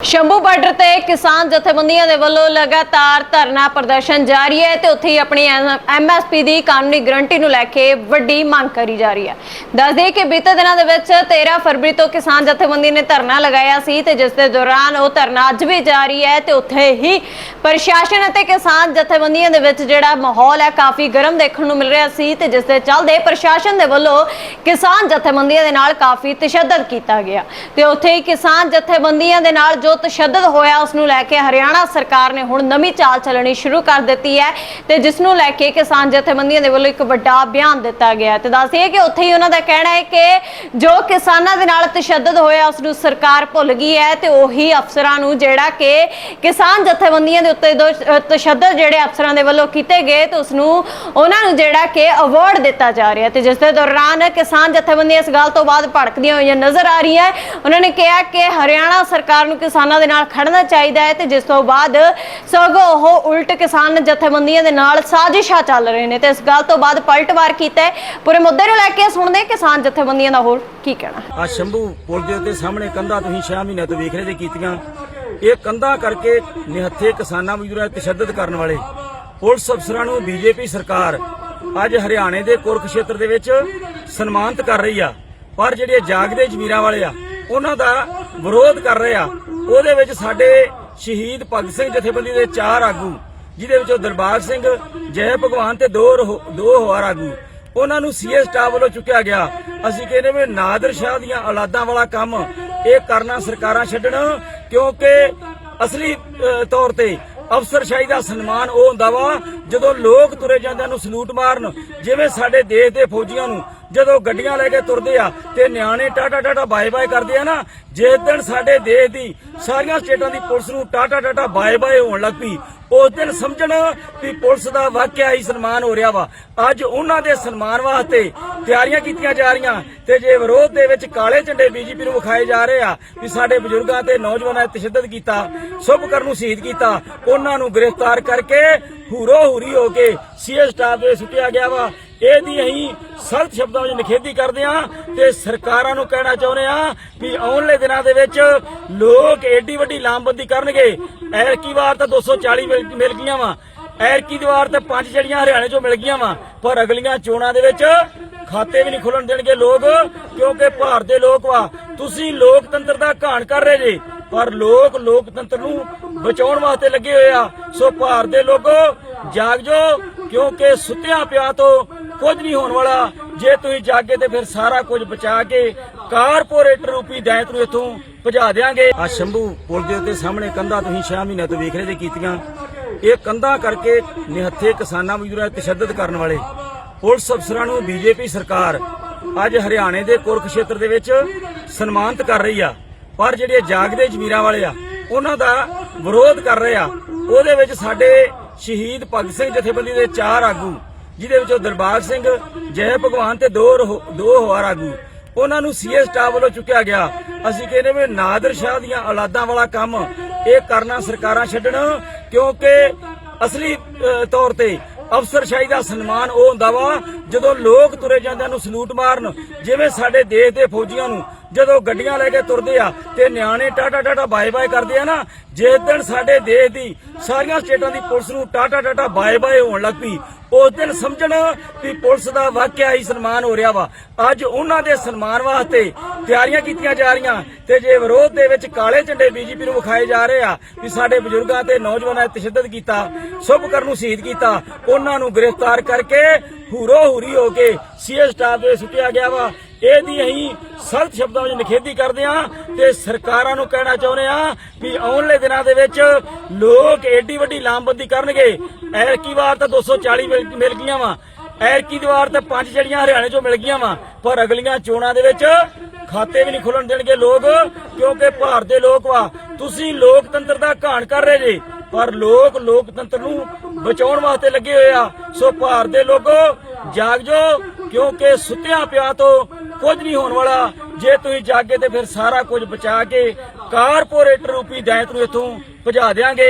Shambhu border ਤੇ ਕਿਸਾਨ ਜਥੇਬੰਦੀਆਂ ਦੇ ਵੱਲੋਂ ਲਗਾਤਾਰ ਧਰਨਾ ਪ੍ਰਦਰਸ਼ਨ ਜਾਰੀ ਹੈ ਤੇ ਉੱਥੇ ਹੀ ਆਪਣੀ ਐਮਐਸਪੀ ਦੀ ਕਾਨੂੰਨੀ ਗਰੰਟੀ ਨੂੰ ਲੈ ਕੇ ਵੱਡੀ ਮੰਗ ਕਰੀ ਜਾ ਰਹੀ ਹੈ। ਦੱਸਦੇ ਕਿ ਬੀਤੇ ਦਿਨਾਂ ਦੇ ਵਿੱਚ 13 ਫਰਵਰੀ ਤੋਂ ਕਿਸਾਨ ਜਥੇਬੰਦੀ ਨੇ ਧਰਨਾ ਲਗਾਇਆ ਸੀ ਤੇ ਜਿਸ ਦੇ ਦੌਰਾਨ ਉਹ ਧਰਨਾ ਅੱਜ ਵੀ ਜਾਰੀ ਹੈ ਤੇ ਉੱਥੇ ਹੀ ਪ੍ਰਸ਼ਾਸਨ ਅਤੇ ਕਿਸਾਨ ਜਥੇਬੰਦੀਆਂ ਦੇ ਵਿੱਚ ਜਿਹੜਾ ਮਾਹੌਲ ਹੈ ਕਾਫੀ ਗਰਮ ਦੇਖਣ ਨੂੰ ਮਿਲ ਰਿਹਾ ਸੀ ਤੇ ਜਿਸ ਦੇ ਚੱਲਦੇ ਪ੍ਰਸ਼ਾਸਨ ਦੇ ਵੱਲੋਂ ਕਿਸਾਨ ਜਥੇਬੰਦੀਆਂ ਦੇ ਨਾਲ ਕਾਫੀ ਤਸ਼ੱਦਦ ਕੀਤਾ ਗਿਆ। ਤੇ ਉੱਥੇ ਹੀ ਕਿਸਾਨ ਜਥੇਬੰਦੀਆਂ ਦੇ ਨਾਲ ਜੋ ਤਸ਼ੱਦਦ ਹੋਇਆ, ਉਸ ਨੂੰ ਲੈ ਕੇ ਹਰਿਆਣਾ ਸਰਕਾਰ ਨੇ ਹੁਣ ਨਵੀਂ ਚਾਲ ਚੱਲਣੀ ਸ਼ੁਰੂ ਕਰ ਦਿੱਤੀ ਹੈ ਤੇ ਜਿਸ ਨੂੰ ਲੈ ਕੇ ਕਿਸਾਨ ਜਥੇਬੰਦੀਆਂ ਦੇ ਵੱਲੋਂ ਇੱਕ ਵੱਡਾ ਬਿਆਨ ਦਿੱਤਾ ਗਿਆ ਤੇ ਦੱਸਦੇ ਕਿ ਉੱਥੇ ਹੀ ਉਹਨਾਂ ਦਾ ਕਹਿਣਾ ਹੈ ਕਿ ਜੋ ਕਿਸਾਨਾਂ ਦੇ ਨਾਲ ਤਸ਼ੱਦਦ ਹੋਇਆ, ਉਸ ਨੂੰ ਸਰਕਾਰ ਭੁੱਲ ਗਈ ਹੈ ਤੇ ਉਹੀ ਅਫਸਰਾਂ ਨੂੰ ਜਿਹੜਾ ਕਿ ਕਿਸਾਨ ਜਥੇਬੰਦੀਆਂ ਦੇ ਉੱਤੇ ਤਸ਼ੱਦਦ ਜਿਹੜੇ ਅਫਸਰਾਂ ਦੇ ਵੱਲੋਂ ਕੀਤੇ ਗਏ ਤੇ ਉਸ ਨੂੰ ਉਹਨਾਂ ਨੂੰ ਜਿਹੜਾ ਕਿ ਅਵਾਰਡ ਦਿੱਤਾ ਜਾ ਰਿਹਾ ਤੇ ਜਿਸ ਦੇ ਦੌਰਾਨ ਕਿਸਾਨ ਜਥੇਬੰਦੀਆਂ ਇਸ ਗੱਲ ਤੋਂ ਬਾਅਦ ਭੜਕਦੀਆਂ ਹੋਈਆਂ ਨਜ਼ਰ ਆ ਰਹੀਆਂ ਹੈ। ਉਹਨਾਂ ਨੇ ਕਿਹਾ ਕਿ ਹਰਿਆਣਾ ਸਰਕਾਰ ਨੂੰ ਕਿਸਾਨਾਂ ਕਿਸਾਨਾਂ ਦੇ ਨਾਲ ਖੜਨਾ ਚਾਹੀਦਾ ਹੈ ਤੇ ਜਿਸ ਤੋਂ ਬਾਅਦ ਸਗੋਂ ਉਹ ਉਲਟ ਕਿਸਾਨ ਜਥੇਬੰਦੀਆਂ ਦੇ ਨਾਲ ਸਾਜ਼ਿਸ਼ਾਂ ਚੱਲ ਰਹੇ ਨੇ ਤੇ ਇਸ ਗੱਲ ਤੋਂ ਬਾਅਦ ਪਲਟਵਾਰ ਕੀਤਾ ਹੈ। ਪੂਰੇ ਮੁੱਦੇ ਨੂੰ ਲੈ ਕੇ ਸੁਣਦੇ ਕਿਸਾਨ ਜਥੇਬੰਦੀਆਂ ਦਾ ਹੋਰ ਕੀ ਕਹਿਣਾ। ਆ ਸ਼ੰਭੂ ਪੁਲ ਦੇ ਉੱਤੇ ਸਾਹਮਣੇ ਕੰਧਾਂ ਤੁਸੀਂ 6 ਮਹੀਨਿਆਂ ਤੋਂ ਵੇਖ ਰਹੇ ਜੇ ਕੀਤੀਆਂ। ਇਹ ਕੰਧਾਂ ਕਰਕੇ ਨਿਹੱਥੇ ਕਿਸਾਨਾਂ ਮਜ਼ਦੂਰਾਂ ਤੇ ਤਸ਼ੱਦਦ ਕਰਨ ਵਾਲੇ ਪੁਲਿਸ ਅਫਸਰਾਂ ਨੂੰ ਬੀਜੇਪੀ ਸਰਕਾਰ ਅੱਜ ਹਰਿਆਣੇ ਦੇ ਕੁਰਕਸ਼ੇਤਰ ਦੇ ਵਿੱਚ ਸਨਮਾਨਿਤ ਕਰ ਰਹੀ ਆ। ਪਰ ਜਿਹੜੇ ਜਾਗਦੇ ਜ਼ਮੀਰਾਂ ਵਾਲੇ ਆ, ਉਹਨਾਂ ਦਾ ਵਿਰੋਧ ਕਰ ਰਹੇ ਆ। ਉਹਦੇ ਵਿੱਚ ਸਾਡੇ ਸ਼ਹੀਦ ਭਗਤ ਸਿੰਘ ਜਥੇਬੰਦੀ ਦੇ ਚਾਰ ਆਗੂ, ਜਿਹਦੇ ਵਿੱਚੋਂ ਦਰਬਾਰ ਸਿੰਘ, ਜੈ ਭਗਵਾਨ ਤੇ ਦੋ ਦੋ ਹੋਰ ਆਗੂ। ਉਹਨਾਂ ਨੂੰ ਸੀਐਸ ਸਟਾਫ ਵੱਲੋਂ ਚੁੱਕਿਆ ਗਿਆ। ਅਸੀਂ ਕਹਿੰਦੇ ਵੀ ਨਾਦਰ ਸ਼ਾਹ ਦੀਆਂ ਔਲਾਦਾਂ ਵਾਲਾ ਕੰਮ ਇਹ ਕਰਨਾ ਸਰਕਾਰਾਂ ਛੱਡਣ, ਕਿਉਂਕਿ ਅਸਲੀ ਤੌਰ ਤੇ ਅਫਸਰਸ਼ਾਹੀ ਦਾ ਸਨਮਾਨ ਉਹ ਹੁੰਦਾ ਵਾ ਜਦੋਂ ਲੋਕ ਤੁਰੇ ਜਾਂਦਿਆਂ ਨੂੰ ਸਲੂਟ ਮਾਰਨ। ਜਿਵੇਂ ਸਾਡੇ ਦੇਸ਼ ਦੇ ਫੌਜੀਆਂ ਨੂੰ ਜਦੋਂ ਗੱਡੀਆਂ ਲੈ ਕੇ ਤੁਰਦੇ ਆ ਤੇ ਨਿਆਣੇ ਟਾਟਾ ਟਾਟਾ ਬਾਏ ਬਾਏ ਕਰਦੇ ਆ ਨਾ, ਜਿਸ ਦਿਨ ਸਾਡੇ ਦੇਸ਼ ਦੀ ਸਾਰੀਆਂ ਸਟੇਟਾਂ ਦੀ ਪੁਲਿਸ ਨੂੰ ਟਾਟਾ ਟਾਟਾ ਬਾਏ ਬਾਏ ਹੋਣ ਲੱਗ ਪਈ, ਉਸ ਦਿਨ ਸਮਝਣ ਵੀ ਪੁਲਿਸ ਦਾ ਵਾਕਿਆ ਹੀ ਸਨਮਾਨ ਹੋ ਰਿਹਾ ਵਾ। ਅੱਜ ਉਹਨਾਂ ਦੇ ਸਨਮਾਨ ਵਾਸਤੇ ਤਿਆਰੀਆਂ ਕੀਤੀਆਂ ਜਾ ਰਹੀਆਂ ਤੇ ਜੇ ਵਿਰੋਧ ਦੇ ਵਿੱਚ ਕਾਲੇ ਝੰਡੇ ਬੀਜੇਪੀ ਨੂੰ ਵਿਖਾਏ ਜਾ ਰਹੇ ਆ ਵੀ ਸਾਡੇ ਬਜ਼ੁਰਗਾਂ ਤੇ ਨੌਜਵਾਨਾਂ ਤੇ ਤਸ਼ੱਦਦ ਕੀਤਾ ਸੁਭਕਰ ਨੂੰ ਸ਼ਹੀਦ ਕੀਤਾ, ਉਹਨਾਂ ਨੂੰ ਗ੍ਰਿਫਤਾਰ ਕਰਕੇ ਹੂਰੋ ਹੂਰੀ ਹੋ ਕੇ ਸੀਐਸ ਸਟਾਫ ਦੇ ਸੁੱਟਿਆ ਗਿਆ ਵਾ। ਇਹਦੀ ਅਸੀਂ ਸਖਤ ਸ਼ਬਦਾਂ ਵਿੱਚ ਨਿਖੇਧੀ ਕਰਦੇ ਆ ਤੇ ਸਰਕਾਰਾਂ ਨੂੰ ਕਹਿਣਾ ਚਾਹੁੰਦੇ ਆ ਵੀ ਆਉਣਲੇ ਦਿਨਾਂ ਦੇ ਵਿੱਚ ਲੋਕ ਏਡੀ ਵੱਡੀ ਲਾਮਬੰਦੀ ਕਰਨਗੇ। ਐਰਕੀ ਵਾਰ ਤਾਂ 240 ਮਿਲ ਗਈਆਂ ਵਾ। ਐਰਕੀ ਦੀ ਵਾਰ ਪੰਜ ਜੜੀਆਂ ਹਰਿਆਣੇ ਚੋਂ ਮਿਲ ਗਈਆਂ ਵਾ। ਪਰ ਅਗਲੀਆਂ ਚੋਣਾਂ ਦੇ ਵਿੱਚ ਖਾਤੇ ਵੀ ਨਹੀਂ ਖੁੱਲਣ ਦੇਣਗੇ ਲੋਕ, ਕਿਉਂਕਿ ਭਾਰਤ ਦੇ ਲੋਕ ਵਾ। ਤੁਸੀਂ ਲੋਕਤੰਤਰ ਦਾ ਘਾਣ ਕਰ ਰਹੇ ਜੇ, ਪਰ ਲੋਕ ਲੋਕਤੰਤਰ ਨੂੰ ਬਚਾਉਣ ਵਾਸਤੇ ਲੱਗੇ ਹੋਏ ਆ। ਸੋ ਭਾਰਤ ਦੇ ਲੋਕੋ ਜਾਗ ਜੋ ਕਿਉਂਕਿ ਸੁੱਤਿਆਂ ਪਿਆ ਤੋਂ ਕੁਝ ਨਹੀਂ ਹੋਣ ਵਾਲਾ। ਜੇ ਤੁਸੀਂ ਜਾਗੇ ਤੇ ਫਿਰ ਸਾਰਾ ਕੁਝ ਬਚਾ ਕੇ ਕਾਰਪੋਰੇਟਰ ਰੂਪੀ ਦੈਂਤ ਨੂੰ ਇੱਥੋਂ ਭਜਾ ਦੇਾਂਗੇ ਆ ਸ਼ੰਭੂ ਪੁਲ ਦੇ ਉੱਤੇ ਸਾਹਮਣੇ ਕੰਧਾਂ ਤੁਸੀਂ 6 ਮਹੀਨਿਆਂ ਤੋਂ ਵੇਖ ਰਹੇ ਜੇ ਕੀਤੀਆਂ। ਇਹ ਕੰਧਾਂ ਕਰਕੇ ਨਿਹੱਥੇ ਕਿਸਾਨਾਂ ਮਜ਼ਦੂਰਾਂ ਤੇ ਤਸ਼ੱਦਦ ਕਰਨ ਵਾਲੇ ਪੁਲਿਸ ਅਫਸਰਾਂ ਨੂੰ ਬੀਜੇਪੀ ਸਰਕਾਰ ਅੱਜ ਹਰਿਆਣੇ ਦੇ ਕੁਰਕਸ਼ੇਤਰ ਦੇ ਵਿੱਚ ਸਨਮਾਨਿਤ ਕਰ ਰਹੀ ਆ। ਪਰ ਜਿਹੜੇ ਜਾਗਦੇ ਜ਼ਮੀਰਾਂ ਵਾਲੇ ਆ, ਉਹਨਾਂ ਦਾ ਵਿਰੋਧ ਕਰ ਰਹੇ ਆ। ਉਹਦੇ ਵਿੱਚ ਸਾਡੇ ਸ਼ਹੀਦ ਭਗਤ ਸਿੰਘ ਜਥੇਬੰਦੀ ਦੇ ਚਾਰ ਆਗੂ ਜਿਹਦੇ ਵਿੱਚੋਂ ਦਰਬਾਰ ਸਿੰਘ, ਜੈ ਭਗਵਾਨ ਤੇ ਦੋ ਦੋ ਹੋਰ ਆਗੂ ਉਹਨਾਂ ਨੂੰ ਸੀਐਸ ਸਟਾਫ ਵੱਲੋਂ ਚੁੱਕਿਆ ਗਿਆ। ਅਸੀਂ ਕਹਿੰਦੇ ਵੀ ਨਾਦਰ ਸ਼ਾਹ ਦੀਆਂ ਔਲਾਦਾਂ ਵਾਲਾ ਕੰਮ ਇਹ ਕਰਨਾ ਸਰਕਾਰਾਂ ਛੱਡਣ, ਕਿਉਂਕਿ ਅਸਲੀ ਤੌਰ ਤੇ ਅਫਸਰਸ਼ਾਹੀ ਦਾ ਸਨਮਾਨ ਉਹ ਹੁੰਦਾ ਵਾ ਜਦੋਂ ਲੋਕ ਤੁਰੇ ਜਾਂਦਿਆਂ ਨੂੰ ਸਲੂਟ ਮਾਰਨ। ਜਿਵੇਂ ਸਾਡੇ ਦੇਸ਼ ਦੇ ਫੌਜੀਆਂ ਨੂੰ ਜਦੋਂ ਗੱਡੀਆਂ ਲੈ ਕੇ ਤੁਰਦੇ ਆ ਤੇ ਨਿਆਣੇ ਟਾਟਾ ਟਾਟਾ ਬਾਏ ਬਾਏ ਕਰਦੇ ਆ ਨਾ, ਜਿਸ ਦਿਨ ਸਾਡੇ ਦੇਸ਼ ਦੀ ਸਾਰੀਆਂ ਸਟੇਟਾਂ ਦੀ ਪੁਲਿਸ ਨੂੰ ਟਾਟਾ ਟਾਟਾ ਬਾਏ ਬਾਏ ਹੋਣ ਲੱਗ ਪਈ, ਉਸ ਦਿਨ ਸਮਝਣ ਵੀ ਪੁਲਿਸ ਦਾ ਵਾਕਿਆ ਹੀ ਸਨਮਾਨ ਹੋ ਰਿਹਾ ਵਾ। ਅੱਜ ਉਹਨਾਂ ਦੇ ਸਨਮਾਨ ਵਾਸਤੇ ਤਿਆਰੀਆਂ ਕੀਤੀਆਂ ਜਾ ਰਹੀਆਂ ਤੇ ਜੇ ਵਿਰੋਧ ਦੇ ਵਿੱਚ ਕਾਲੇ ਝੰਡੇ ਬੀਜੇਪੀ ਨੂੰ ਵਿਖਾਏ ਜਾ ਰਹੇ ਆ ਵੀ ਸਾਡੇ ਬਜ਼ੁਰਗਾਂ ਤੇ ਨੌਜਵਾਨਾਂ ਨੇ ਤਸ਼ੱਦਦ ਕੀਤਾ ਸੁਭਕਰ ਨੂੰ ਸ਼ਹੀਦ ਕੀਤਾ, ਉਹਨਾਂ ਨੂੰ ਗ੍ਰਿਫਤਾਰ ਕਰਕੇ ਹੂਰੋ ਹੂਰੀ ਹੋ ਕੇ ਸੀਐਸ ਸਟਾਫ ਦੇ ਸੁੱਟਿਆ ਗਿਆ ਵਾ। ਇਹਦੀ ਅਸੀਂ ਸਖਤ ਸ਼ਬਦਾਂ ਵਿੱਚ ਨਿਖੇਧੀ ਕਰਦੇ ਆ ਤੇ ਸਰਕਾਰਾਂ ਨੂੰ ਕਹਿਣਾ ਚਾਹੁੰਦੇ ਆ ਵੀ ਆਉਣਲੇ ਦਿਨਾਂ ਦੇ ਵਿੱਚ ਲੋਕ ਏਡੀ ਵੱਡੀ ਲਾਮਬੰਦੀ ਕਰਨਗੇ। ਐਰਕੀ ਵਾਰ ਤਾਂ 240 ਮਿਲ ਗਈਆਂ ਵਾ। ਐਰਕੀ ਦੀ ਵਾਰ ਪੰਜ ਜੜੀਆਂ ਹਰਿਆਣੇ ਚੋਂ ਮਿਲ ਗਈਆਂ ਵਾ। ਪਰ ਅਗਲੀਆਂ ਚੋਣਾਂ ਦੇ ਵਿੱਚ ਖਾਤੇ ਵੀ ਨਹੀਂ ਖੁੱਲਣ ਦੇਣਗੇ ਲੋਕ, ਕਿਉਂਕਿ ਭਾਰਤ ਦੇ ਲੋਕ ਵਾ। ਤੁਸੀਂ ਲੋਕਤੰਤਰ ਦਾ ਘਾਣ ਕਰ ਰਹੇ ਜੇ, ਪਰ ਲੋਕ ਲੋਕਤੰਤਰ ਨੂੰ ਬਚਾਉਣ ਵਾਸਤੇ ਲੱਗੇ ਹੋਏ ਆ। ਸੋ ਭਾਰਤ ਦੇ ਲੋਕੋ ਜਾਗ ਜੋ ਕਿਉਂਕਿ ਸੁੱਤਿਆਂ ਪਿਆ ਤੋਂ ਕੁਝ ਨਹੀਂ ਹੋਣ ਵਾਲਾ। ਜੇ ਤੁਸੀਂ ਜਾਗੇ ਤੇ ਫਿਰ ਸਾਰਾ ਕੁਝ ਬਚਾ ਕੇ ਕਾਰਪੋਰੇਟਰ ਰੂਪੀ ਦੈਂਤ ਨੂੰ ਇੱਥੋਂ ਭਜਾ ਦੇਾਂਗੇ